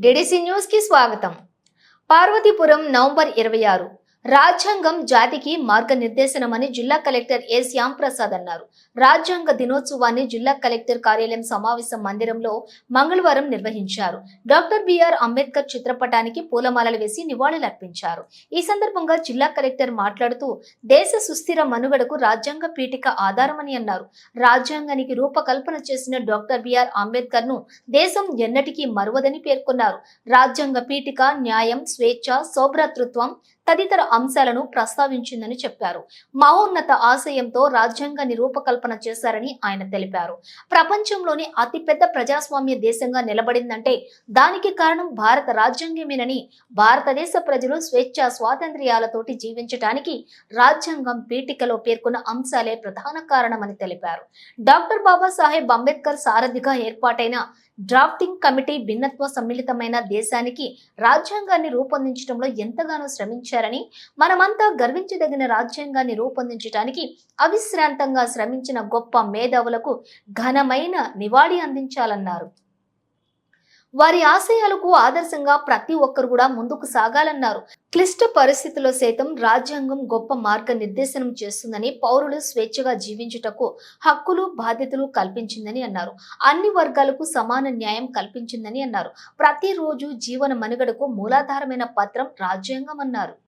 DDC న్యూస్కి స్వాగతం. Parvathipuram November ఇరవై ఆరు రాజ్యాంగం జాతికి మార్గనిర్దేశనమని జిల్లా కలెక్టర్ ఏ శ్యాంప్రసాద్ అన్నారు. రాజ్యాంగ దినోత్సవాన్ని జిల్లా కలెక్టర్ కార్యాలయం సమావేశ మందిరంలో మంగళవారం నిర్వహించారు. డాక్టర్ బిఆర్ అంబేద్కర్ చిత్రపటానికి పూలమాలలు వేసి నివాళులర్పించారు. ఈ సందర్భంగా జిల్లా కలెక్టర్ మాట్లాడుతూ దేశ సుస్థిర మనుగడకు రాజ్యాంగ పీఠిక ఆధారమని అన్నారు. రాజ్యాంగానికి రూపకల్పన చేసిన డాక్టర్ బిఆర్ అంబేద్కర్ను దేశం ఎన్నటికీ మరువదని పేర్కొన్నారు. రాజ్యాంగ పీఠిక న్యాయం స్వేచ్ఛ సౌభ్రతృత్వం తదితర అంశాలను ప్రస్తావించిందని చెప్పారు. మహోన్నత ఆశయంతో రాజ్యాంగాన్ని రూపకల్పన చేశారని ఆయన తెలిపారు. ప్రపంచంలోని అతిపెద్ద ప్రజాస్వామ్య దేశంగా నిలబడిందంటే దానికి కారణం భారత రాజ్యాంగమేనని భారతదేశ ప్రజలు స్వేచ్ఛ స్వాతంత్ర్యాలతోటి జీవించటానికి రాజ్యాంగం పీఠికలో పేర్కొన్న అంశాలే ప్రధాన కారణమని తెలిపారు. డాక్టర్ బాబాసాహెబ్ అంబేద్కర్ సారథిగా ఏర్పాటైన డ్రాఫ్టింగ్ కమిటీ భిన్నత్వ సమ్మిళితమైన దేశానికి రాజ్యాంగాన్ని రూపొందించడంలో ఎంతగానో శ్రమించారు. శ్రమించారని మనమంతా గర్వించదగిన రాజ్యాంగాన్ని రూపొందించడానికి అవిశ్రాంతంగా శ్రమించిన గొప్ప మేధావులకు ఘనమైన నివాళి అందించాలన్నారు. వారి ఆశయాలకు ఆదర్శంగా ప్రతి ఒక్కరు కూడా ముందుకు సాగాలన్నారు. క్లిష్ట పరిస్థితుల్లో సైతం రాజ్యాంగం గొప్ప మార్గ నిర్దేశనం చేస్తుందని పౌరులు స్వేచ్ఛగా జీవించుటకు హక్కులు బాధ్యతలు కల్పించిందని అన్నారు. అన్ని వర్గాలకు సమాన న్యాయం కల్పించిందని అన్నారు. ప్రతిరోజు జీవన మనుగడకు మూలాధారమైన పత్రం రాజ్యాంగం అన్నారు.